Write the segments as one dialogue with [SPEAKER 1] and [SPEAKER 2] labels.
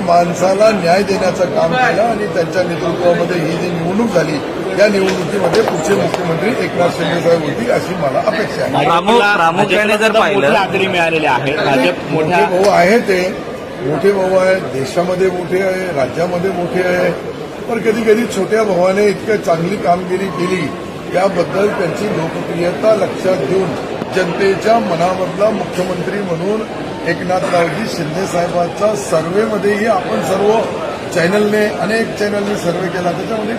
[SPEAKER 1] माणसाला न्याय देण्याचं काम केलं आणि त्यांच्या नेतृत्वामध्ये ही जी निवडणूक झाली या निवडणुकीमध्ये पुढचे मुख्यमंत्री एकनाथ शिंदे साहेब होतील अशी मला अपेक्षा आहे.
[SPEAKER 2] मिळालेली आहे. भाजप
[SPEAKER 1] मोठे भाऊ आहे ते. मोठे भाऊ आहे देशामध्ये मोठे आहे राज्यामध्ये मोठे आहे. पण कधी कधी छोट्या भावाने इतकं चांगली कामगिरी केली याबद्दल त्यांची लोकप्रियता लक्षात घेऊन जनतेच्या मनामधला मुख्यमंत्री म्हणून एकनाथरावजी शिंदे साहेबांचा सर्व्हेमध्येही आपण सर्व चॅनलने अनेक चॅनलने सर्व्हे केला. त्याच्यामध्ये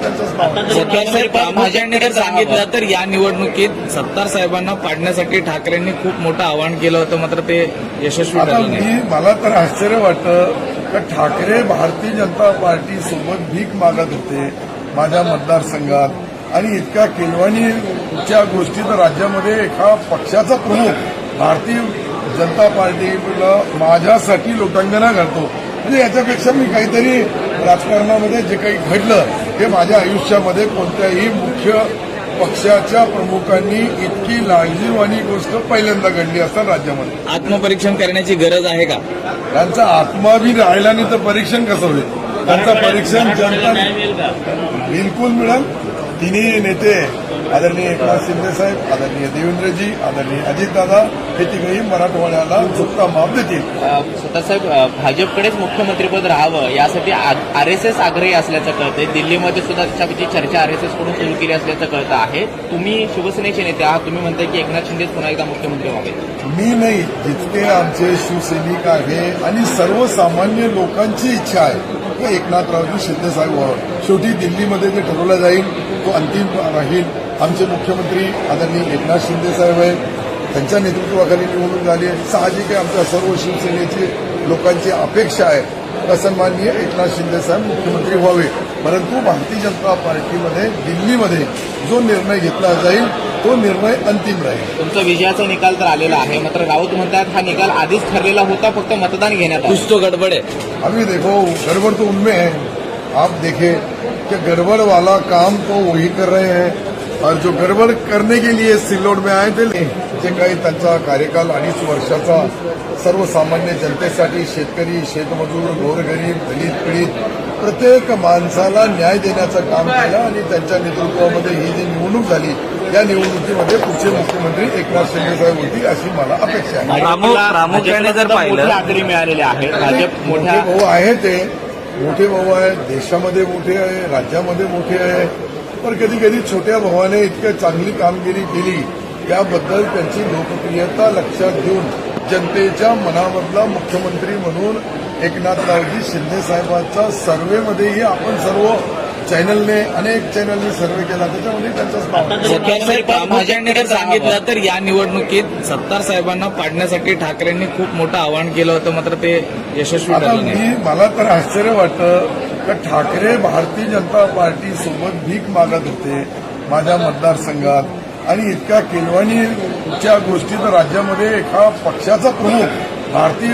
[SPEAKER 3] जर सांगितलं तर या निवडणुकीत सत्तार साहेबांना पाडण्यासाठी ठाकरेंनी खूप मोठं आवाहन केलं होतं मात्र ते यशस्वी
[SPEAKER 1] आता मी मला तर आश्चर्य वाटतं का ठाकरे भारतीय जनता पार्टी सोबत भीक मागत होते माझ्या मतदारसंघात. आणि इतक्या केलवानीच्या गोष्टी तर राज्यामध्ये एका पक्षाचा प्रमुख भारतीय जनता पार्टीला माझ्यासाठी लोटांगणा घालतो. म्हणजे याच्यापेक्षा मी काहीतरी राजकारणामध्ये जे काही घडलं हे माझ्या आयुष्यामध्ये कोणत्याही मुख्य पक्षाच्या प्रमुखांनी इतकी लाजीवानी गोष्ट पहिल्यांदा घडली असतात राज्यामध्ये.
[SPEAKER 3] आत्मपरीक्षण करण्याची गरज आहे का?
[SPEAKER 1] त्यांचा आत्मा बी राहिला नाही तर परीक्षण कसं होईल? त्यांचं परीक्षण जनता बिलकुल मिळेल. तिन्ही नेते आदरणीय एकनाथ शिंदे साहेब आदरणीय देवेंद्रजी आदरणीय अजितदादा हे तिघही मराठवाड्याला चुकता माप देतील.
[SPEAKER 2] स्वतःसाहेब भाजपकडेच मुख्यमंत्रीपद राहावं यासाठी आर एस एस आग्रही असल्याचं कळतंय. दिल्लीमध्ये सुद्धा त्याच्यापैकी चर्चा आर एस एसकडून सुरू केली असल्याचं कळतं आहे. तुम्ही शिवसेनेचे नेते आहात तुम्ही म्हणताय की एकनाथ शिंदेच पुन्हा एकदा मुख्यमंत्री व्हावे.
[SPEAKER 1] मी नाही जितके आमचे शिवसैनिक आहे आणि सर्वसामान्य लोकांची इच्छा आहे की एकनाथरावजी शिंदे साहेब व्हावं. शेवटी दिल्लीमध्ये जे ठरवलं जाईल तो अंतिम राहील. आमचे मुख्यमंत्री आदरणीय एकनाथ शिंदे साहेब आहेत. त्यांच्या नेतृत्वाखाली निवडणूक झाली आहे. साहजिक आहे आमच्या सर्व शिवसेनेची लोकांची अपेक्षा आहे. का सन्माननीय एकनाथ शिंदे साहेब मुख्यमंत्री व्हावे. परंतु भारतीय जनता पार्टीमध्ये दिल्लीमध्ये जो निर्णय घेतला जाईल तो निर्णय अंतिम राहील.
[SPEAKER 2] तुमचा विजयाचा निकाल तर आलेला आहे. मात्र राऊत म्हणतात हा निकाल आधीच ठरलेला होता फक्त मतदान घेण्यात
[SPEAKER 3] तो गडबड आहे.
[SPEAKER 1] अभी देखो गड़बड़ तो उनमें है. आप देखें कि गड़बड़ वाला काम तो वही कर रहे हैं. और जो गड़बड़ करने के लिए सिल्लोड में आए थे जे काही त्यांचा कार्यकाल अडीच वर्षाचा सर्वसामान्य जनतेसाठी शेतकरी शेतमजूर गोरगरीब दलित पीडित प्रत्येक माणसाला न्याय देण्याचं काम केलं आणि त्यांच्या नेतृत्वामध्ये ही जी निवडणूक झाली या निवडणुकीमध्ये पुढचे मुख्यमंत्री एकनाथ शिंदे साहेब होतील अशी मला अपेक्षा आहे.
[SPEAKER 2] मिळालेली आहे. भाजप
[SPEAKER 1] मोठे भाऊ आहे ते. मोठे भाऊ आहे देशामध्ये मोठे आहे. राज्यामध्ये मोठे आहे. तर कधी कधी छोट्या भावाने इतकं चांगली कामगिरी केली याबद्दल त्यांची लोकप्रियता लक्षात घेऊन जनतेच्या मनामधला मुख्यमंत्री म्हणून एकनाथरावजी शिंदे साहेबांचा सर्वेमध्येही आपण सर्व चॅनलने अनेक चॅनलने सर्व्हे केला त्याच्यामध्ये
[SPEAKER 3] जर सांगितलं तर या निवडणुकीत सत्तार साहेबांना पाडण्यासाठी ठाकरेंनी खूप मोठं आवाहन केलं होतं मात्र ते यशस्वी नाही.
[SPEAKER 1] मला तर आश्चर्य वाटतं का ठाकरे भारतीय जनता पार्टी सोबत भीक मागत होते माझ्या मतदारसंघात. आणि इतक्या केलवानीच्या गोष्टी तर राज्यामध्ये एका पक्षाचा प्रमुख भारतीय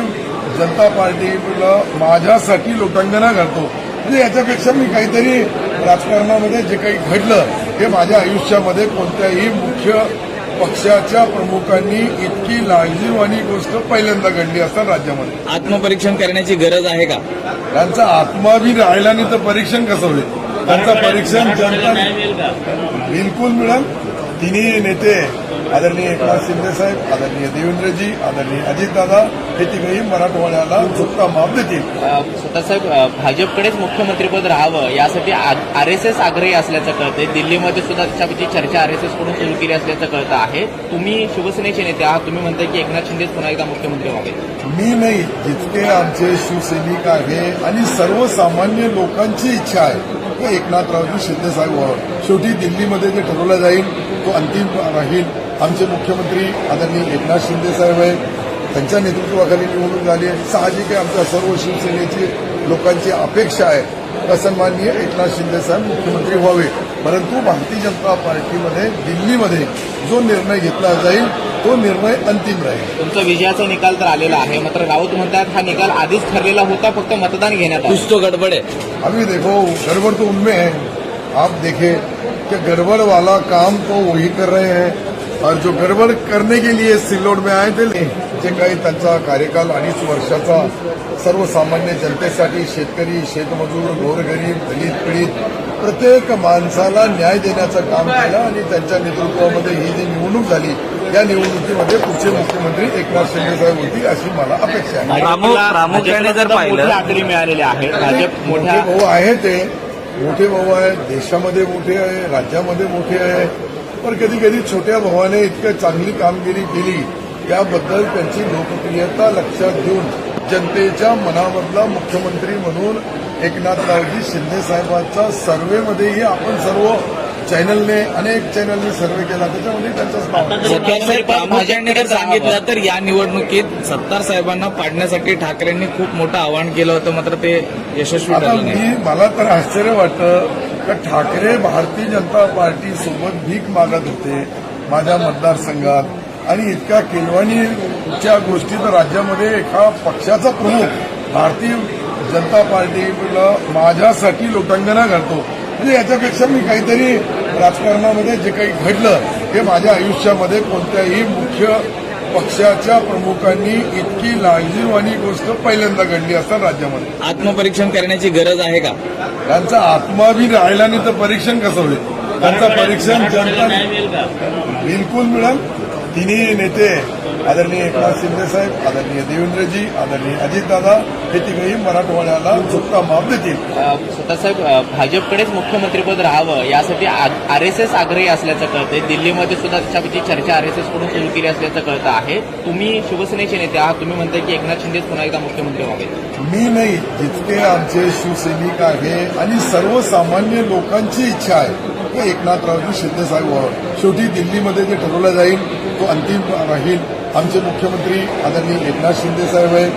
[SPEAKER 1] जनता पार्टीला माझ्यासाठी लोटांगणा घालतो. म्हणजे याच्यापेक्षा मी काहीतरी राजकारणामध्ये जे काही घडलं हे माझ्या आयुष्यामध्ये कोणत्याही मुख्य पक्षाच्या प्रमुखांनी इतकी लाजीवानी गोष्ट पहिल्यांदा घडली असतात राज्यामध्ये.
[SPEAKER 3] आत्मपरीक्षण करण्याची गरज आहे का?
[SPEAKER 1] त्यांचा आत्मा बी राहिला नाही तर परीक्षण कसं होईल? त्यांचं परीक्षण जनता बिलकुल मिळेल. तिन्ही नेते आदरणीय एकनाथ शिंदे साहेब आदरणीय देवेंद्रजी आदरणीय अजितदादा हे तिघही मराठवाड्याला चुकता माप देतील.
[SPEAKER 2] स्वतःसाहेब भाजपकडेच मुख्यमंत्रीपद राहावं यासाठी आर एस एस आग्रही असल्याचं कळतंय. दिल्लीमध्ये सुद्धा त्याच्यापैकी चर्चा आर एस एसकडून सुरू केली असल्याचं कळतं आहे. तुम्ही शिवसेनेचे नेते आहात तुम्ही म्हणताय की एकनाथ शिंदेच पुन्हा एकदा मुख्यमंत्री व्हावे.
[SPEAKER 1] मी नाही जितके आमचे शिवसैनिक आहे आणि सर्वसामान्य लोकांची इच्छा आहे की एकनाथरावजी शिंदे साहेब व्हावं. शेवटी दिल्लीमध्ये जे ठरवलं जाईल तो अंतिम राहील. आमचे मुख्यमंत्री आदरणीय एकनाथ शिंदे साहेब आहेत. त्यांच्या नेतृत्वाखाली निवडणूक झाली आहे. साहजिक आहे आमच्या सर्व शिवसेनेची लोकांची अपेक्षा आहे. का सन्माननीय एकनाथ शिंदे साहेब मुख्यमंत्री व्हावे. परंतु भारतीय जनता पार्टीमध्ये दिल्लीमध्ये जो निर्णय घेतला जाईल तो निर्णय अंतिम राहील.
[SPEAKER 2] तुमचा विजयाचा निकाल तर आलेला आहे. मात्र राऊत म्हणतात हा निकाल आधीच ठरलेला होता फक्त मतदान घेण्यात आलं.
[SPEAKER 3] कुछ तो गडबड आहे.
[SPEAKER 1] अभी देखो गड़बड़ तो उनमें है. आप देखें कि गड़बड़ वाला काम तो वही कर रहे हैं. और जो गडबड करने के लिए सिल्लोड में आए थे जे काही त्यांचा कार्यकाल अडीच वर्षाचा सर्वसामान्य जनतेसाठी शेतकरी शेतमजूर गोरगरीब दलित पीडित प्रत्येक माणसाला न्याय देण्याचं काम केलं आणि त्यांच्या नेतृत्वामध्ये ही जी निवडणूक झाली या निवडणुकीमध्ये पुढचे मुख्यमंत्री एकनाथ शिंदे साहेब होतील अशी मला अपेक्षा आहे.
[SPEAKER 2] मोठी
[SPEAKER 1] भाऊ आहे ते. मोठे भाऊ आहे देशामध्ये मोठे आहे राज्यामध्ये मोठे आहे. पण कधी कधी छोट्या भावाने इतकं चांगली कामगिरी केली याबद्दल त्यांची लोकप्रियता लक्षात घेऊन जनतेच्या मनामधला मुख्यमंत्री म्हणून एकनाथरावजी शिंदे साहेबांचा सर्व्हेमध्येही आपण सर्व चॅनलने अनेक चॅनलने सर्व्हे केला. त्याच्यामध्ये
[SPEAKER 3] जर सांगितलं तर या निवडणुकीत सत्तार साहेबांना पाडण्यासाठी ठाकरेंनी खूप मोठं आवाहन केलं होतं मात्र ते यशस्वी
[SPEAKER 1] मी मला तर आश्चर्य वाटतं तर ठाकरे भारतीय जनता पार्टी सोबत भीक मागत होते माझ्या मतदारसंघात. आणि इतक्या केलवानीच्या गोष्टी तर राज्यामध्ये एका पक्षाचा प्रमुख भारतीय जनता पार्टीला माझ्यासाठी लोटांगणा घालतो. म्हणजे याच्यापेक्षा मी काहीतरी राजकारणामध्ये जे काही घडलं हे माझ्या आयुष्यामध्ये कोणत्याही मुख्य पक्षाच्या प्रमुखांनी इतकी लाजीवानी गोष्ट पहिल्यांदा घडली असतात राज्यामध्ये.
[SPEAKER 3] आत्मपरीक्षण करण्याची गरज आहे का?
[SPEAKER 1] त्यांचा आत्मा बी राहिला नाही तर परीक्षण कसं होईल? त्यांचं परीक्षण जनता बिलकुल मिळेल. तिन्ही नेते आदरणीय एकनाथ शिंदे साहेब आदरणीय देवेंद्रजी आदरणीय अजितदादा हे तिघही मराठवाड्याला चुकता माप देतील.
[SPEAKER 2] स्वतःसाहेब भाजपकडेच मुख्यमंत्रीपद राहावं यासाठी आर एस एस आग्रही असल्याचं कळतंय. दिल्लीमध्ये सुद्धा त्याच्यापैकी चर्चा आर एस सुरू केली असल्याचं कळतं आहे. तुम्ही शिवसेनेचे नेते आहात तुम्ही म्हणताय की एकनाथ शिंदेच पुन्हा एकदा मुख्यमंत्री व्हावे.
[SPEAKER 1] मी नाही जितके आमचे शिवसैनिक आहे आणि सर्वसामान्य लोकांची इच्छा आहे की एकनाथरावजी शिंदे साहेब व्हावं. शेवटी दिल्लीमध्ये जे ठरवलं जाईल तो अंतिम राहील. आमचे मुख्यमंत्री आदरणीय एकनाथ शिंदे साहेब आहे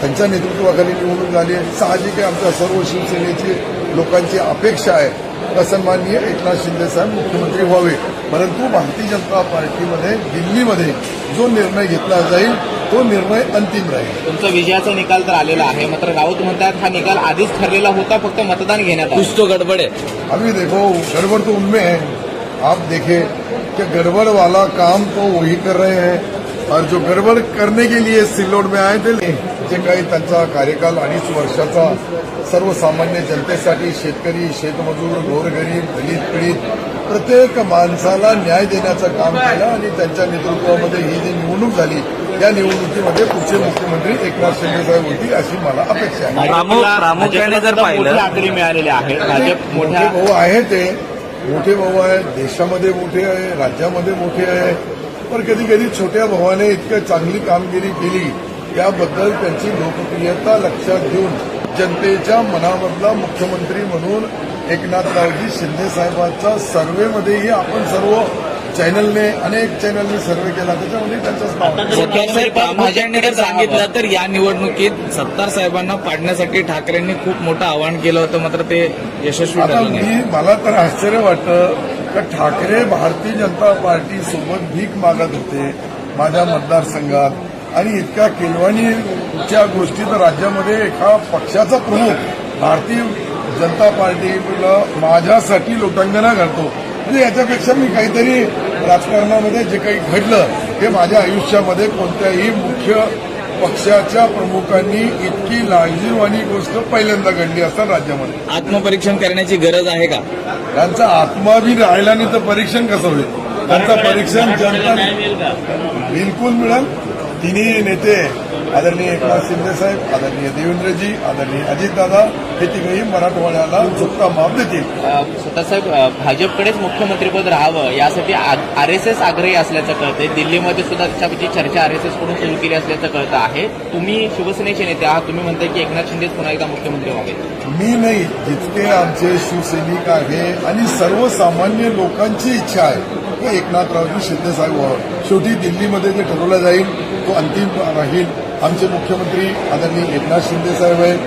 [SPEAKER 1] त्यांच्या नेतृत्वाखाली निवडणूक झाली आहे. साहजिक आहे आमच्या सर्व शिवसेनेची लोकांची अपेक्षा आहे. का सन्माननीय एकनाथ शिंदे साहेब मुख्यमंत्री व्हावे. परंतु भारतीय जनता पार्टीमध्ये दिल्लीमध्ये जो निर्णय घेतला जाईल तो निर्णय अंतिम राहील.
[SPEAKER 2] तुमचा विजयाचा निकाल तर आलेला आहे. मात्र राऊत म्हणतात हा निकाल आधीच ठरलेला होता फक्त मतदान घेण्यात
[SPEAKER 3] कुछ तो गडबड आहे.
[SPEAKER 1] अभी देखो गड़बड़ तो उनमें है. आप देखें कि गड़बड़ वाला काम तो वही कर रहे हैं. और जो गड़बड़ करने के लिए सिल्लोड में आए थे जे काही त्यांचा कार्यकाल अडीच वर्षाचा सर्वसामान्य जनतेसाठी शेतकरी शेतमजूर गोरगरीब दलित पीडित प्रत्येक माणसाला न्याय देण्याचं काम केलं आणि त्यांच्या नेतृत्वामध्ये ही जी निवडणूक झाली या निवडणुकीमध्ये पुढचे मुख्यमंत्री एकनाथ शिंदे साहेब होतील अशी मला अपेक्षा आहे.
[SPEAKER 3] प्रामुख्याने जर पाहिलं-
[SPEAKER 2] मोठी आकडी मिळालेली आहे. भाजप
[SPEAKER 1] मोठे भाऊ आहे ते. मोठे भाऊ आहे देशामध्ये मोठे आहे राज्यामध्ये मोठे आहे. पण कधी कधी छोट्या भावाने इतकं चांगली कामगिरी केली याबद्दल त्यांची लोकप्रियता लक्षात घेऊन जनतेच्या मनामधला मुख्यमंत्री म्हणून एकनाथरावजी शिंदे साहेबांचा सर्व्हेमध्येही आपण सर्व चॅनलने अनेक चॅनलने सर्व्हे केला. त्याच्यामध्ये
[SPEAKER 3] प्रामुख्याने जर सांगितलं तर या निवडणुकीत सत्तार साहेबांना पाडण्यासाठी ठाकरेंनी खूप मोठं आवाहन केलं होतं मात्र ते यशस्वी
[SPEAKER 1] आता मी मला तर आश्चर्य वाटतं तर ठाकरे भारतीय जनता पार्टी सोबत भीक मागत होते माझ्या मतदारसंघात. आणि इतक्या केलवणीच्या गोष्टी तर राज्यामध्ये एका पक्षाचा प्रमुख भारतीय जनता पार्टीला माझ्यासाठी लोटांगणा घालतो. म्हणजे याच्यापेक्षा मी काहीतरी राजकारणामध्ये जे काही घडलं हे माझ्या आयुष्यामध्ये कोणत्याही मुख्य पक्षाच्या प्रमुखांनी इतकी लाजीवानी गोष्ट पहिल्यांदा घडली असतात राज्यामध्ये.
[SPEAKER 3] आत्मपरीक्षण करण्याची गरज आहे का?
[SPEAKER 1] त्यांचा आत्मा बी राहिला नाही तर परीक्षण कसं होईल? त्यांचं परीक्षण जनता बिलकुल मिळेल. तिन्ही नेते आदरणीय एकनाथ शिंदे साहेब आदरणीय देवेंद्रजी आदरणीय अजितदादा हे तिघही मराठवाड्याला चुकता माप देतील.
[SPEAKER 2] अ, भाजपकडेच मुख्यमंत्रीपद राहावं यासाठी आर एस एस आग्रही असल्याचं कळतंय. दिल्लीमध्ये सुद्धा त्याच्यापैकी चर्चा आर एस एसकडून सुरू केली असल्याचं कळतं आहे. तुम्ही शिवसेनेचे नेते आहात तुम्ही म्हणताय की एकनाथ शिंदेच पुन्हा एकदा मुख्यमंत्री व्हावे
[SPEAKER 1] मी नाही जितके आमचे शिवसैनिक आहे आणि सर्वसामान्य लोकांची इच्छा आहे एकनाथरावजी शिंदे साहेब व्हावं शेवटी दिल्लीमध्ये जे ठरवलं जाईल तो अंतिम राहील. आमचे मुख्यमंत्री आदरणीय एकनाथ शिंदे साहेब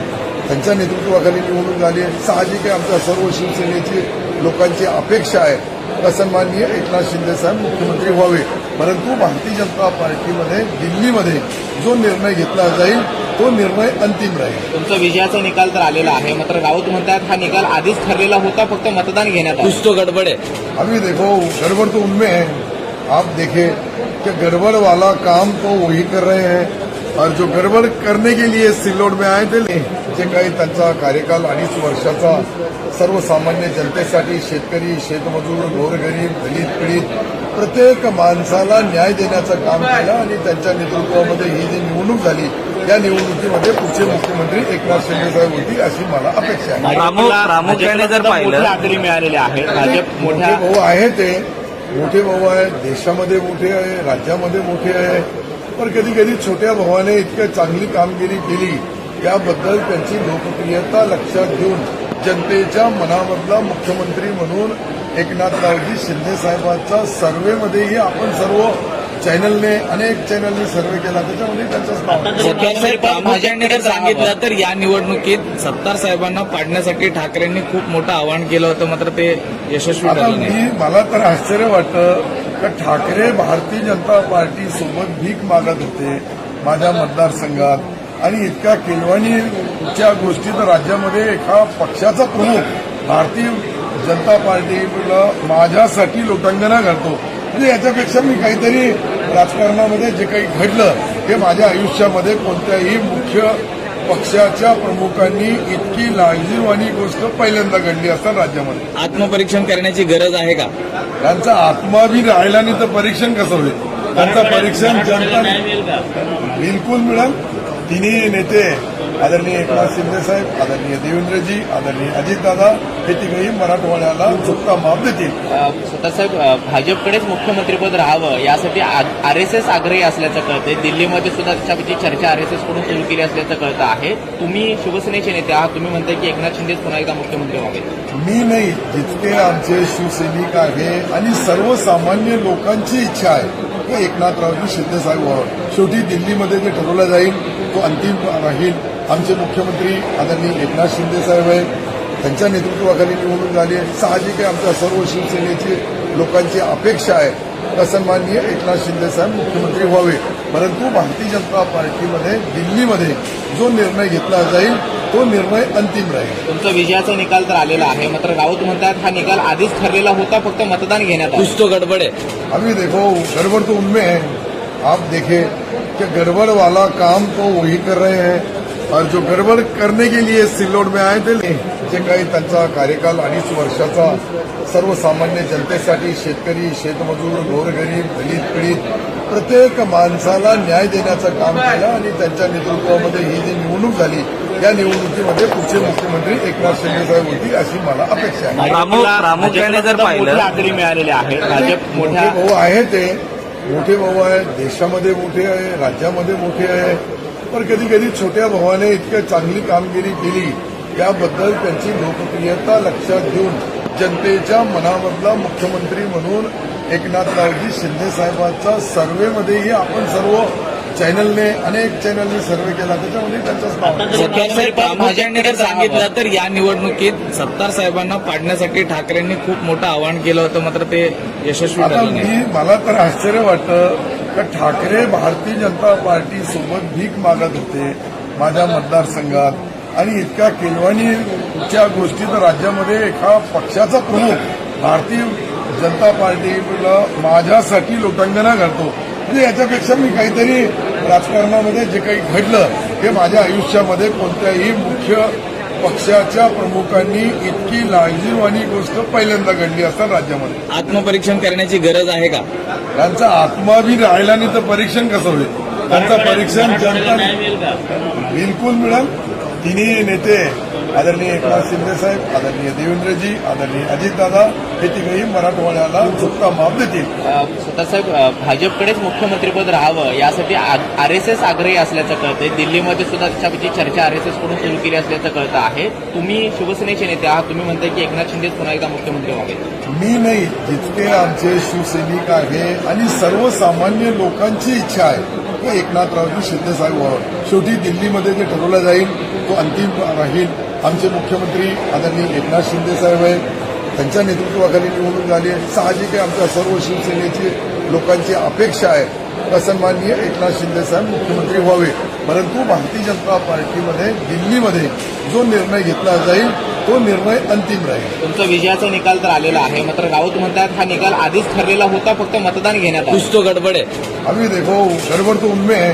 [SPEAKER 1] त्यांच्या नेतृत्वाखाली निवडणूक झाली आहे. साहजिक आहे आमच्या सर्व शिवसेनेची लोकांची अपेक्षा आहे. का सन्माननीय एकनाथ शिंदे साहेब मुख्यमंत्री व्हावे. परंतु भारतीय जनता पार्टीमध्ये दिल्लीमध्ये जो निर्णय घेतला जाईल तो निर्णय अंतिम राहील.
[SPEAKER 2] तुमचा विजयाचा निकाल तर आलेला आहे. मात्र राऊत म्हणतात हा निकाल आधीच ठरलेला होता फक्त मतदान घेण्यात आलं.
[SPEAKER 3] कुछ तो गडबड आहे.
[SPEAKER 1] अभी देखो गड़बड़ तो उनमें है. आप देखें कि गड़बड़ वाला काम तो वही कर रहे हैं. और जो गड़बड़ करने के लिए सिल्लोड में आए थे जे काही त्यांचा कार्यकाल अडीच वर्षाचा सर्वसामान्य जनतेसाठी शेतकरी शेतमजूर गोरगरीब दलित पीडित प्रत्येक माणसाला न्याय देण्याचं काम केलं आणि त्यांच्या नेतृत्वामध्ये ही जी निवडणूक झाली या निवडणुकीमध्ये पुढचे मुख्यमंत्री एकनाथ शिंदे साहेब होतील अशी मला अपेक्षा आहे.
[SPEAKER 2] मोठी
[SPEAKER 1] भाऊ आहे ते. मोठे भाऊ आहे देशामध्ये मोठे आहे राज्यामध्ये मोठे आहे. पण कधी कधी छोट्या भावाने इतक्या चांगली कामगिरी केली याबद्दल त्यांची लोकप्रियता लक्षात घेऊन जनतेच्या मनामधला मुख्यमंत्री म्हणून एकनाथरावजी शिंदे साहेबांचा सर्व्हेमध्येही आपण सर्व चॅनलने अनेक चॅनलने सर्व्हे केला. त्याच्यामध्ये
[SPEAKER 3] जर सांगितलं तर या निवडणुकीत सत्तार साहेबांना पाडण्यासाठी ठाकरेंनी खूप मोठं आवाहन केलं होतं मात्र ते यशस्वी
[SPEAKER 1] मी मला तर आश्चर्य वाटतं का ठाकरे भारतीय जनता पार्टी सोबत भीक मागत होते माझ्या मतदारसंघात. आणि इतक्या केलवानीच्या गोष्टी तर राज्यामध्ये एका पक्षाचा प्रमुख भारतीय जनता पार्टीला माझ्यासाठी लोटांगणा घालतो. म्हणजे याच्यापेक्षा मी काहीतरी राजकारणामध्ये जे काही घडलं हे माझ्या आयुष्यामध्ये कोणत्याही मुख्य पक्षाच्या प्रमुखांनी इतकी लाजीवानी गोष्ट पहिल्यांदा घडली असतात राज्यामध्ये.
[SPEAKER 3] आत्मपरीक्षण करण्याची गरज आहे का?
[SPEAKER 1] त्यांचा आत्मा बी राहिला नाही तर परीक्षण कसं होईल? त्यांचं परीक्षण जनता बिलकुल मिळेल. तिन्ही नेते आदरणीय एकनाथ शिंदे साहेब आदरणीय देवेंद्रजी आदरणीय अजितदादा हे तिघही मराठवाड्याला चुकता माप देतील.
[SPEAKER 2] अ, स्वतःसाहेब अ, भाजपकडेच मुख्यमंत्रीपद राहावं यासाठी आर एस एस आग्रही असल्याचं कळतंय. दिल्लीमध्ये सुद्धा त्याच्यापैकी चर्चा आर एस एसकडून सुरू केली असल्याचं कळतं आहे. तुम्ही शिवसेनेचे नेते आहात तुम्ही म्हणताय की एकनाथ शिंदेच पुन्हा एकदा मुख्यमंत्री व्हावे.
[SPEAKER 1] मी नाही जितके आमचे शिवसैनिक आहे आणि सर्वसामान्य लोकांची इच्छा आहे हे एकनाथरावजी शिंदे साहेब व्हावं शेवटी दिल्लीमध्ये जे ठरवलं जाईल तो अंतिम राहील. आमचे मुख्यमंत्री आदरणीय एकनाथ शिंदे साहेब आहे त्यांच्या नेतृत्वाखाली निवडणूक झाली आहे. साहजिक आहे आमच्या सर्व शिवसेनेची लोकांची अपेक्षा आहे. का सन्माननीय एकनाथ शिंदे साहेब मुख्यमंत्री व्हावे परंतु भारतीय जनता पार्टीमध्ये दिल्लीमध्ये जो निर्णय घेतला जाईल तो निर्णय अंतिम राहील.
[SPEAKER 2] तुमचा विजयाचा निकाल तर आलेला आहे. मात्र राऊत म्हणतात हा निकाल आधीच ठरलेला होता फक्त मतदान घेण्यात
[SPEAKER 3] कुछ तो गडबड आहे.
[SPEAKER 1] अभी देखो गड़बड़ तो उनमें है. आप देखें कि गड़बड़ वाला काम तो वही कर रहे हैं. और जो गड़बड़ करने के लिए सिल्लोड में आए थे जे काही त्यांचा कार्यकाल अडीच वर्षाचा सर्वसामान्य जनतेसाठी शेतकरी शेतमजूर गोरगरीब दलित पीडित प्रत्येक माणसाला न्याय देण्याचं काम केलं आणि त्यांच्या नेतृत्वामध्ये ही जी निवडणूक झाली या निवडणुकीमध्ये पुढचे मुख्यमंत्री एकनाथ शिंदे साहेब होतील अशी मला अपेक्षा आहे.
[SPEAKER 3] प्रामुख- प्रामुख्याने जर
[SPEAKER 2] भाजपला
[SPEAKER 3] पाहिलं-
[SPEAKER 2] मोठी आघाडी मिळालेली आहे भाजप
[SPEAKER 1] मोठे
[SPEAKER 2] मोठ्या
[SPEAKER 1] भाऊ आहे ते. मोठे भाऊ आहे देशामध्ये मोठे आहे राज्यामध्ये मोठे आहे. पण कधी कधी छोट्या भावाने इतक्या चांगली कामगिरी केली याबद्दल त्यांची लोकप्रियता लक्षात घेऊन जनतेच्या मनामधला मुख्यमंत्री म्हणून एकनाथरावजी शिंदे साहेबांचा सर्व्हेमध्येही आपण सर्व चॅनलने अनेक चॅनलने सर्व्हे केला. त्याच्यामध्ये
[SPEAKER 3] जर सांगितलं तर या निवडणुकीत सत्तार साहेबांना पाडण्यासाठी ठाकरेंनी खूप मोठं आवाहन केलं होतं मात्र ते यशस्वी
[SPEAKER 1] आता मी मला तर आश्चर्य वाटतं का ठाकरे भारतीय जनता पार्टी सोबत भीक मागत होते माझ्या मतदारसंघात. आणि इतक्या केलवानीच्या गोष्टी तर राज्यामध्ये एका पक्षाचा प्रमुख भारतीय जनता पार्टीला माझ्यासाठी लोटांगणा घालतो. म्हणजे याच्यापेक्षा मी काहीतरी राजकारणामध्ये जे काही घडलं हे माझ्या आयुष्यामध्ये कोणत्याही मुख्य पक्षाच्या प्रमुखांनी इतकी लाजीवानी गोष्ट पहिल्यांदा घडली असतात राज्यामध्ये.
[SPEAKER 3] आत्मपरीक्षण करण्याची गरज आहे का?
[SPEAKER 1] त्यांचा आत्मा बी राहिला नाही तर परीक्षण कसं होईल? त्यांचं परीक्षण जनता बिलकुल मिळेल. तिन्ही नेते आदरणीय एकनाथ शिंदे साहेब आदरणीय देवेंद्रजी आदरणीय अजितदादा हे तिघही मराठवाड्याला चुकता माप देतील.
[SPEAKER 2] स्वतःसाहेब भाजपकडेच मुख्यमंत्रीपद राहावं यासाठी आर एस एस आग्रही असल्याचं कळतंय. दिल्लीमध्ये सुद्धा त्याच्यापैकी चर्चा आर एस एसकडून सुरू केली असल्याचं कळतं आहे. तुम्ही शिवसेनेचे नेते आहात तुम्ही म्हणताय की एकनाथ शिंदेच पुन्हा एकदा मुख्यमंत्री व्हावे.
[SPEAKER 1] मी नाही जितके आमचे शिवसैनिक आहे आणि सर्वसामान्य लोकांची इच्छा आहे की एकनाथरावजी शिंदे साहेब व्हावं. शेवटी दिल्लीमध्ये जे ठरवलं जाईल तो अंतिम राहील. आमचे मुख्यमंत्री आदरणीय एकनाथ शिंदे साहेब आहे त्यांच्या नेतृत्वाखाली निवडणूक झाली आहे. साहजिक आहे आमच्या सर्व शिवसेनेची लोकांची अपेक्षा आहे. का सन्माननीय एकनाथ शिंदे साहेब मुख्यमंत्री व्हावे. परंतु भारतीय जनता पार्टीमध्ये दिल्लीमध्ये जो निर्णय घेतला जाईल तो निर्णय अंतिम राहील.
[SPEAKER 2] तुमचा विजयाचा निकाल तर आलेला आहे. मात्र राऊत म्हणतात हा निकाल आधीच ठरलेला होता फक्त मतदान घेण्यात
[SPEAKER 3] तो गडबड है
[SPEAKER 1] अभी देखो गड़बड़ तो उनमें है.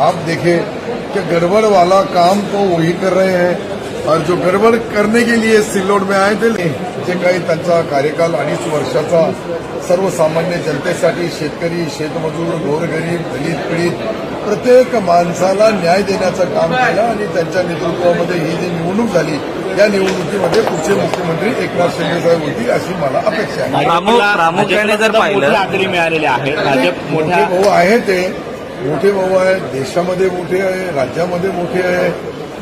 [SPEAKER 1] आप देखें कि गड़बड़ वाला काम तो वही कर रहे हैं. और जो गड़बड़ करने के लिए सिल्लोड में आए थे जे काही त्यांचा कार्यकाल अडीच वर्षाचा सर्वसामान्य जनतेसाठी शेतकरी शेतमजूर गोरगरीब दलित पीडित प्रत्येक माणसाला न्याय देण्याचं काम केलं आणि त्यांच्या नेतृत्वामध्ये ही जी निवडणूक झाली या निवडणुकीमध्ये पुढचे मुख्यमंत्री एकनाथ शिंदे साहेब होतील अशी मला अपेक्षा आहे.
[SPEAKER 3] प्रामुख- प्रामुख्याने जर
[SPEAKER 2] भाजपला
[SPEAKER 3] पाहिलं-
[SPEAKER 2] मोठी आघाडी मिळालेली आहे. भाजप
[SPEAKER 1] मोठे
[SPEAKER 2] मोठ्या
[SPEAKER 1] भाऊ आहे ते. मोठे भाऊ आहे देशामध्ये मोठे आहे राज्यामध्ये मोठे आहे.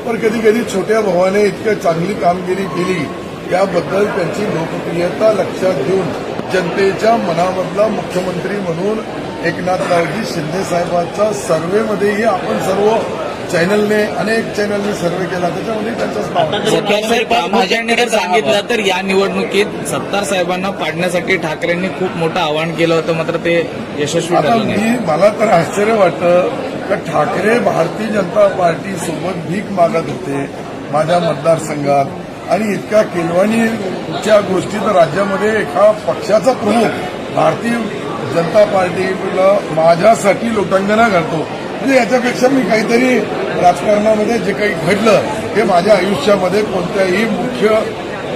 [SPEAKER 1] पण कधी कधी छोट्या भावाने इतकं चांगली कामगिरी केली याबद्दल त्यांची लोकप्रियता लक्षात घेऊन जनतेच्या मनामधला मुख्यमंत्री म्हणून एकनाथरावजी शिंदे साहेबांचा सर्व्हेमध्येही आपण सर्व चॅनलने अनेक चॅनलने सर्व्हे केला. त्याच्यामध्ये
[SPEAKER 3] जर सांगितलं तर या निवडणुकीत सत्तार साहेबांना पाडण्यासाठी ठाकरेंनी खूप मोठं आवाहन केलं होतं मात्र ते यशस्वी
[SPEAKER 1] मी मला तर आश्चर्य वाटतं तर ठाकरे भारतीय जनता पार्टी सोबत भीक मागत होते माझ्या मतदारसंघात? आणि इतक्या केलवानीच्या गोष्टी तर राज्यामध्ये एका पक्षाचा प्रमुख भारतीय जनता पार्टीला माझ्यासाठी लोटांगणा घालतो. म्हणजे याच्यापेक्षा मी काहीतरी राजकारणामध्ये जे काही घडलं हे माझ्या आयुष्यामध्ये कोणत्याही मुख्य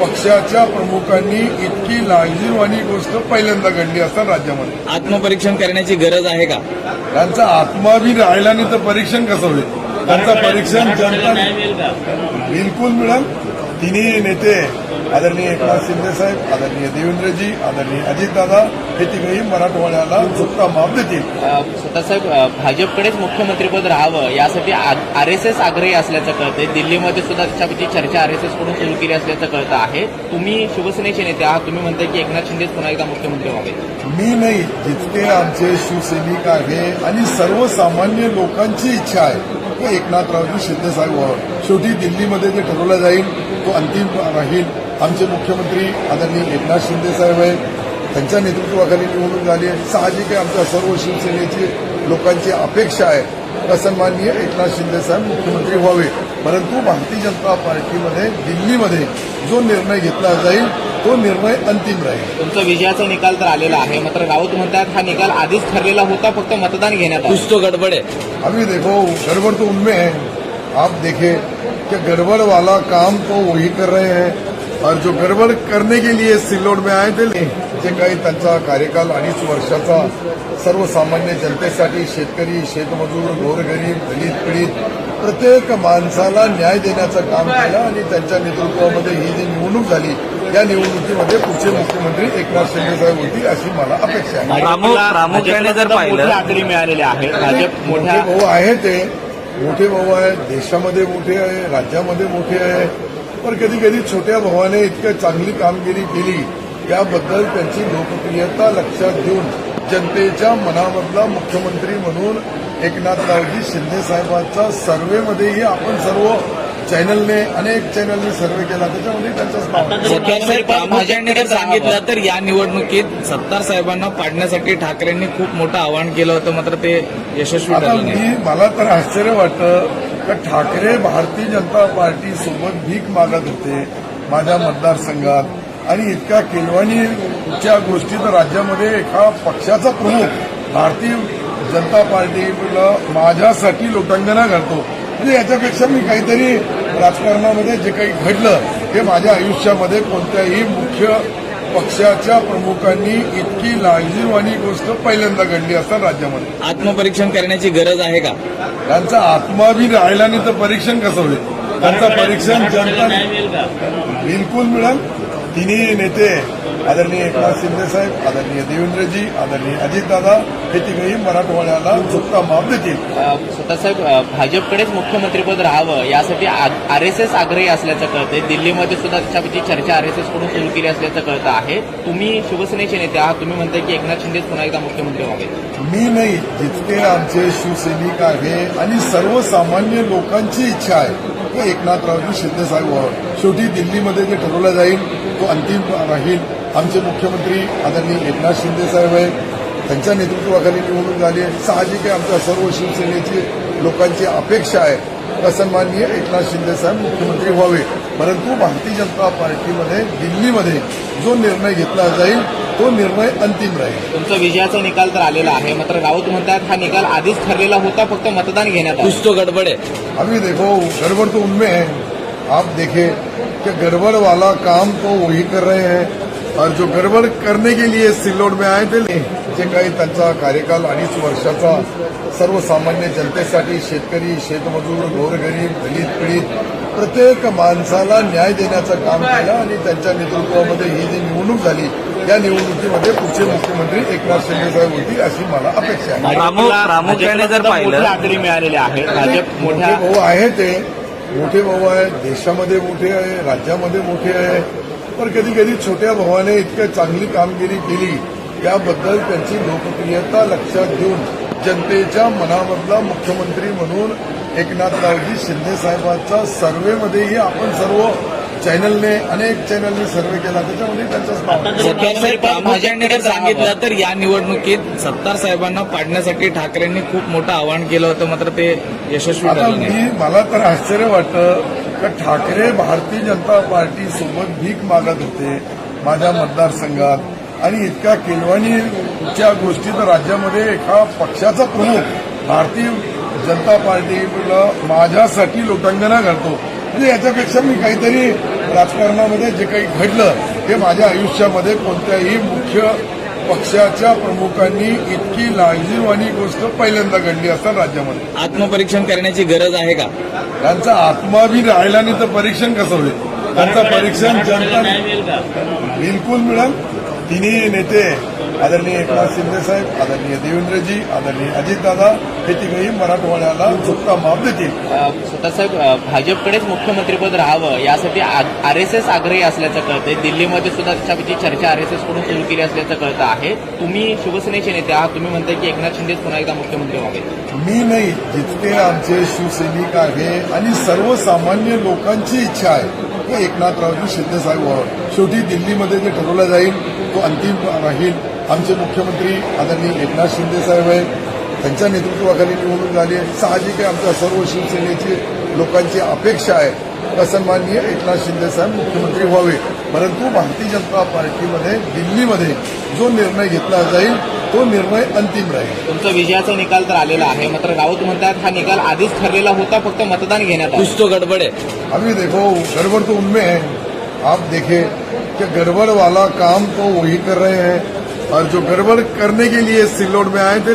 [SPEAKER 1] पक्षाच्या प्रमुखांनी इतकी लाजीवानी गोष्ट पहिल्यांदा घडली असतात राज्यामध्ये.
[SPEAKER 3] आत्मपरीक्षण करण्याची गरज आहे का?
[SPEAKER 1] त्यांचा आत्मा बी राहिला नाही तर परीक्षण कसं होईल? त्यांचं परीक्षण जनता बिलकुल मिळेल. तिन्ही नेते आदरणीय एकनाथ शिंदे साहेब आदरणीय देवेंद्रजी आदरणीय अजितदादा हे तिघही मराठवाड्याला झुकता माप देतील.
[SPEAKER 2] स्वतःसाहेब भाजपकडेच मुख्यमंत्रीपद राहावं यासाठी आर एस एस आग्रही असल्याचं कळतंय. दिल्लीमध्ये सुद्धा त्याच्यापैकी चर्चा आर एस एसकडून सुरू केली असल्याचं कळतं आहे. तुम्ही शिवसेनेचे नेते आहात. तुम्ही म्हणताय की एकनाथ शिंदे पुन्हा एकदा मुख्यमंत्री व्हावे.
[SPEAKER 1] मी नाही. जितके आमचे शिवसैनिक आहे आणि सर्वसामान्य लोकांची इच्छा आहे की एकनाथरावजी शिंदे साहेब व्हावं. शेवटी दिल्लीमध्ये जे ठरवलं जाईल तो अंतिम राहील. आमचे मुख्यमंत्री आदरणीय एकनाथ शिंदे साहेब आहे त्यांच्या नेतृत्वाखाली निवडणूक झाली आहे. साहजिक आमच्या सर्व शिवसेनेची लोकांची अपेक्षा आहे. सन्माननीय एकनाथ शिंदे साहेब मुख्यमंत्री व्हावे. परंतु भारतीय जनता पार्टीमध्ये दिल्लीमध्ये जो निर्णय घेतला जाईल तो निर्णय अंतिम राहील.
[SPEAKER 2] तुमचा विजयाचा निकाल तर आलेला आहे. मात्र राऊत म्हणतात हा निकाल आधीच ठरलेला होता फक्त मतदान घेण्यात
[SPEAKER 3] कुछ तो गडबड है
[SPEAKER 1] अभी देखो गड़बड़ तो उनमें है. आप देखें कि गड़बड़ वाला काम तो वही कर रहे हैं. और जो गड़बड़ करने के लिए सिल्लोड में आए थे जे काही त्यांचा कार्यकाल अडीच वर्षाचा सर्वसामान्य जनतेसाठी शेतकरी शेतमजूर गोरगरीब दलित पीडित प्रत्येक माणसाला न्याय देण्याचं काम केलं आणि त्यांच्या नेतृत्वामध्ये ही जी निवडणूक झाली या निवडणुकीमध्ये पुढचे मुख्यमंत्री एकनाथ शिंदे साहेब होतील अशी मला अपेक्षा आहे.
[SPEAKER 3] प्रामुख- प्रामुख्याने जर पाहिलं-
[SPEAKER 2] मोठी आघाडी मिळालेली आहे. भाजप
[SPEAKER 1] मोठे
[SPEAKER 2] मोठ्या
[SPEAKER 1] भाऊ आहे ते. मोठे भाऊ आहे. देशामध्ये मोठे आहे. राज्यामध्ये मोठे आहे. पण कधी कधी छोट्या भावाने इतकं चांगली कामगिरी केली याबद्दल त्यांची लोकप्रियता लक्षात घेऊन जनतेच्या मनामधला मुख्यमंत्री म्हणून एकनाथरावजी शिंदे साहेबांचा सर्व्हेमध्येही आपण सर्व चॅनलने अनेक चॅनलने सर्व्हे केला. त्याच्यामध्ये
[SPEAKER 3] जर सांगितलं तर या निवडणुकीत सत्तार साहेबांना पाडण्यासाठी ठाकरेंनी खूप मोठं आवाहन केलं होतं मात्र ते यशस्वी
[SPEAKER 1] मी मला तर आश्चर्य वाटतं तर ठाकरे भारतीय जनता पार्टी सोबत भीक मागत होते माझ्या मतदारसंघात. आणि इतक्या केलवानीच्या गोष्टी तर राज्यामध्ये एका पक्षाचा प्रमुख भारतीय जनता पार्टीला माझ्यासाठी लोटांगणा घालतो. म्हणजे याच्यापेक्षा मी काहीतरी राजकारणामध्ये जे काही घडलं हे माझ्या आयुष्यामध्ये कोणत्याही मुख्य पक्षाच्या प्रमुखांनी इतकी लाजीवानी गोष्ट पहिल्यांदा घडली असतात राज्यामध्ये.
[SPEAKER 3] आत्मपरीक्षण करण्याची गरज आहे का?
[SPEAKER 1] त्यांचा आत्मा बी राहिला नाही तर परीक्षण कसं होईल? त्यांचं परीक्षण जनता बिलकुल मिळेल. तिन्ही नेते आदरणीय एकनाथ शिंदे साहेब आदरणीय देवेंद्रजी आदरणीय अजितदादा हे तिघही मराठवाड्याला झुकता माप देतील.
[SPEAKER 2] स्वतःसाहेब भाजपकडेच मुख्यमंत्रीपद राहावं यासाठी आर एस एस आग्रही असल्याचं कळतंय. दिल्लीमध्ये सुद्धा त्याच्यापैकी चर्चा आर एस एसकडून सुरू केली असल्याचं कळतं आहे. तुम्ही शिवसेनेचे नेते आहात. तुम्ही म्हणताय की एकनाथ शिंदे पुन्हा एकदा मुख्यमंत्री व्हावे.
[SPEAKER 1] मी नाही. जितके आमचे शिवसैनिक आहे आणि सर्वसामान्य लोकांची इच्छा आहे की एकनाथरावजी शिंदे साहेब व्हावं. शेवटी दिल्लीमध्ये जे ठरवलं जाईल तो अंतिम राहील. आमचे मुख्यमंत्री आदरणीय एकनाथ शिंदे साहेब आहे त्यांच्या नेतृत्वाखाली निवडणूक झाली आहे. साहजिक आहे. आमच्या सर्व शिवसेनेची लोकांची अपेक्षा आहे. सन्माननीय एकनाथ शिंदे साहेब मुख्यमंत्री व्हावे. परंतु भारतीय जनता पार्टीमध्ये दिल्लीमध्ये जो निर्णय घेतला जाईल तो निर्णय अंतिम राहील.
[SPEAKER 2] तुमचा विजयाचा निकाल तर आलेला आहे. मात्र राऊत म्हणतात हा निकाल आधीच ठरलेला होता फक्त मतदान घेण्यात
[SPEAKER 3] कुछ तो गडबड है
[SPEAKER 1] अभी देखो गड़बड़ तो उनमें है. आप देखें कि गड़बड़ वाला काम तो वही कर रहे हैं. और जो गड़बड़ करने के लिए सिल्लोड में आए थे जे काही त्यांचा कार्यकाल अडीच वर्षाचा सर्वसामान्य जनतेसाठी शेतकरी शेतमजूर गोरगरीब दलित पीडित प्रत्येक माणसाला न्याय देण्याचं काम केलं आणि त्यांच्या नेतृत्वामध्ये ही जी निवडणूक झाली या निवडणुकीमध्ये पुढचे मुख्यमंत्री एकनाथ शिंदे साहेब होतील अशी मला अपेक्षा आहे.
[SPEAKER 3] प्रामुख्याने जर पाहिलं-
[SPEAKER 2] मिळालेली आहे.
[SPEAKER 1] मोठे भाऊ आहे ते. मोठे भाऊ आहे देशामध्ये मोठे आहे राज्यामध्ये मोठे आहे. पण कधी कधी छोट्या भावाने इतकं चांगली कामगिरी केली याबद्दल त्यांची लोकप्रियता लक्षात घेऊन जनतेच्या मनामधला मुख्यमंत्री म्हणून एकनाथरावजी शिंदे साहेबांचा सर्व्हेमध्येही आपण सर्व चॅनलने अनेक चॅनलने सर्व्हे केला. त्याच्यामध्ये
[SPEAKER 3] जर सांगितलं तर या निवडणुकीत सत्तार साहेबांना पाडण्यासाठी ठाकरेंनी खूप मोठं आवाहन केलं होतं मात्र ते यशस्वी
[SPEAKER 1] आता मी मला तर आश्चर्य वाटतं तर ठाकरे भारतीय जनता पार्टी सोबत भीक मागत होते माझ्या मतदारसंघात. आणि इतक्या केलवानीच्या गोष्टी तर राज्यामध्ये एका पक्षाचा प्रमुख भारतीय जनता पार्टीला माझ्यासाठी लोटांगणा घालतो. म्हणजे याच्यापेक्षा मी काहीतरी राजकारणामध्ये जे काही घडलं हे माझ्या आयुष्यामध्ये कोणत्याही मुख्य पक्षाच्या प्रमुखांनी इतकी लाजीवानी गोष्ट पहिल्यांदा घडली असेल राज्यामध्ये.
[SPEAKER 3] आत्मपरीक्षण करण्याची गरज आहे का?
[SPEAKER 1] त्यांचा आत्मा बी राहिला नाही तर परीक्षण कसं होईल? त्यांचं परीक्षण जनता बिलकुल मिळेल. तिन्ही नेते आदरणीय एकनाथ शिंदे साहेब आदरणीय देवेंद्रजी आदरणीय अजितदादा हे तिघही मराठवाड्याला चुकता माप देतील.
[SPEAKER 2] स्वतः साहेब भाजपकडेच मुख्यमंत्रीपद राहावं यासाठी आर एस एस आग्रही असल्याचं कळतंय. दिल्लीमध्ये सुद्धा त्याच्यापैकी चर्चा आर एस एसकडून सुरू केली असल्याचं कळतं आहे. तुम्ही शिवसेनेचे नेते आहात तुम्ही म्हणताय की एकनाथ शिंदेच पुन्हा एकदा मुख्यमंत्री व्हावे
[SPEAKER 1] मी नाही जितके आमचे शिवसैनिक आहे आणि सर्वसामान्य लोकांची इच्छा आहे एकनाथरावजी शिंदे साहेब व्हावं. शेवटी दिल्लीमध्ये जे ठरवलं जाईल तो अंतिम राहील. आमचे मुख्यमंत्री आदरणीय एकनाथ शिंदे साहेब आहेत. त्यांच्या नेतृत्वाखाली निवडणूक झाली आहे. साहजिक आहे आमच्या सर्व शिवसेनेची लोकांची अपेक्षा आहे. का सन्माननीय एकनाथ शिंदे साहेब मुख्यमंत्री व्हावे. परंतु भारतीय जनता पार्टीमध्ये दिल्लीमध्ये जो निर्णय घेतला जाईल तो निर्णय अंतिम राहील.
[SPEAKER 2] तुमचा विजयाचा निकाल तर आलेला आहे. मात्र राऊत म्हणतात हा निकाल आधीच ठरलेला होता फक्त मतदान घेण्यात आलं.
[SPEAKER 3] कुछ तो गडबड है
[SPEAKER 1] अभी देखो गड़बड़ तो उनमें है. आप देखें कि गड़बड़ वाला काम तो वही कर रहे हैं. और जो गड़बड़ करने के लिए सिल्लोड में आए थे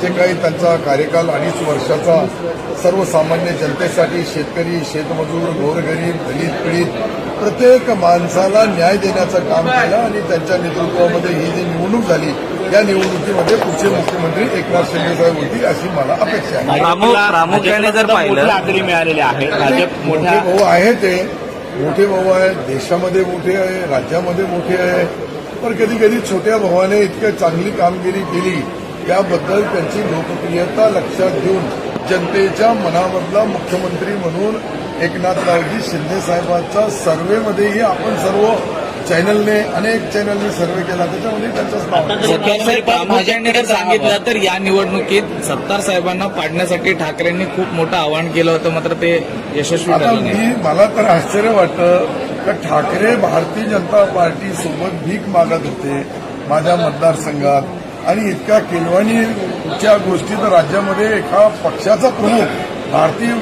[SPEAKER 1] जे काही त्यांचा कार्यकाल अडीच वर्षाचा सर्वसामान्य जनतेसाठी शेतकरी शेतमजूर गोरगरीब दलित पीडित प्रत्येक माणसाला न्याय देण्याचं काम केलं आणि त्यांच्या नेतृत्वामध्ये ही जी निवडणूक झाली या निवडणुकीमध्ये पुढचे मुख्यमंत्री एकनाथ शिंदे साहेब होतील अशी मला अपेक्षा आहे.
[SPEAKER 3] प्रामुख- प्रामुख्याने जर
[SPEAKER 2] भाजपला
[SPEAKER 3] पाहिलं-
[SPEAKER 2] मोठी आघाडी मिळालेली आहे. भाजप
[SPEAKER 1] मोठे
[SPEAKER 2] मोठ्या
[SPEAKER 1] भाऊ आहे ते. मोठे भाऊ आहे देशामध्ये मोठे आहे राज्यामध्ये मोठे आहे. पण कधी कधी छोट्या भावाने इतक्या चांगली कामगिरी केली याबद्दल त्यांची लोकप्रियता लक्षात घेऊन जनतेच्या मनामधला मुख्यमंत्री म्हणून एकनाथरावजी शिंदे साहेबांच्या सर्व्हेमध्येही आपण सर्व चॅनलने अनेक चॅनलने सर्व्हे केला. त्याच्यामध्ये
[SPEAKER 3] जर सांगितलं तर या निवडणुकीत सत्तार साहेबांना पाडण्यासाठी ठाकरेंनी खूप मोठं आवाहन केलं होतं मात्र ते यशस्वी
[SPEAKER 1] आता
[SPEAKER 3] झालं नाही.
[SPEAKER 1] मी मला तर आश्चर्य वाटतं का ठाकरे भारतीय जनता पार्टी सोबत भीक मागत होते माझ्या मतदारसंघात. आणि इतक्या केलवानीच्या गोष्टी तर राज्यामध्ये एका पक्षाचा प्रमुख भारतीय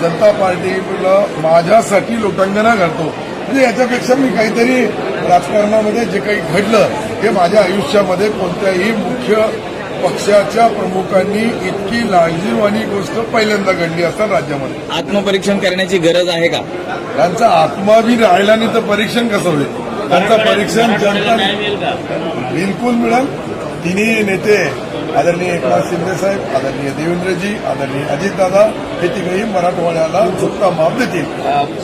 [SPEAKER 1] जनता पार्टीला माझ्यासाठी लोटांगणा घालतो. म्हणजे याच्यापेक्षा मी काहीतरी राजकारणामध्ये जे काही घडलं हे माझ्या आयुष्यामध्ये कोणत्याही मुख्य पक्षाच्या प्रमुखांनी इतकी लाजीवानी गोष्ट पहिल्यांदा घडली असेल राज्यामध्ये.
[SPEAKER 3] आत्मपरीक्षण करण्याची गरज आहे का?
[SPEAKER 1] त्यांचा आत्मा बी राहिला नाही तर परीक्षण कसं होईल? त्यांचं परीक्षण जनता बिलकुल मिळेल. तिन्ही नेते आदरणीय एकनाथ शिंदे साहेब आदरणीय देवेंद्रजी आदरणीय अजितदादा हे तिघही मराठवाड्याला चुकता माप देतील.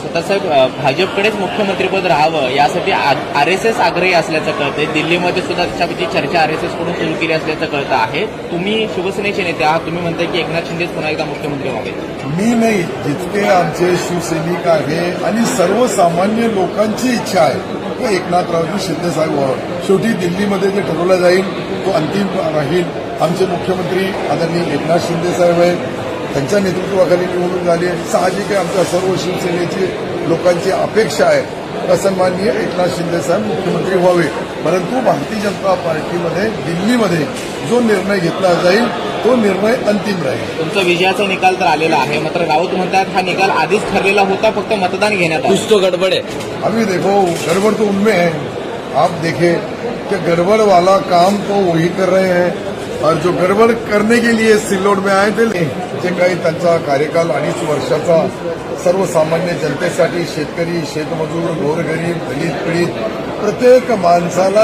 [SPEAKER 2] स्वतः साहेब भाजपकडेच मुख्यमंत्रीपद राहावं यासाठी आर एस एस आग्रही असल्याचं कळतंय. दिल्लीमध्ये सुद्धा त्याच्यापैकी चर्चा आर एस एसकडून सुरू केली असल्याचं कळतं आहे. तुम्ही शिवसेनेचे नेते आहात तुम्ही म्हणताय की एकनाथ शिंदेच पुन्हा एकदा मुख्यमंत्री व्हावे.
[SPEAKER 1] मी नाही जितके आमचे शिवसैनिक आहे आणि सर्वसामान्य लोकांची इच्छा आहे की एकनाथरावजी शिंदे साहेब व्हावं. शेवटी दिल्लीमध्ये जे ठरवलं जाईल तो अंतिम राहील. आमचे मुख्यमंत्री आदरणीय एकनाथ शिंदे साहेब आहेत. त्यांच्या नेतृत्वाखाली निवडणूक झाली आहे. साहजिक आहे आमच्या सर्व शिवसेनेची लोकांची अपेक्षा आहे. सन्माननीय एकनाथ शिंदे साहेब मुख्यमंत्री व्हावे. परंतु भारतीय जनता पार्टीमध्ये दिल्लीमध्ये जो निर्णय घेतला जाईल तो निर्णय अंतिम राहील.
[SPEAKER 2] तुमचा विजयाचा निकाल तर आलेला आहे. मात्र राऊत म्हणतात हा निकाल आधीच ठरलेला होता फक्त मतदान घेण्यात आलं.
[SPEAKER 3] कुछ तो गडबड आहे.
[SPEAKER 1] अभी देखो गड़बड़ तो उनमें है. आप देखें कि गड़बड़ वाला काम तो वही कर रहे हैं. और जो गड़बड़ करने के लिए सिल्लोड में आए थे जे काही त्यांचा कार्यकाल अडीच वर्षाचा सर्वसामान्य जनतेसाठी शेतकरी शेतमजूर गोरगरीब दलित पीडित प्रत्येक माणसाला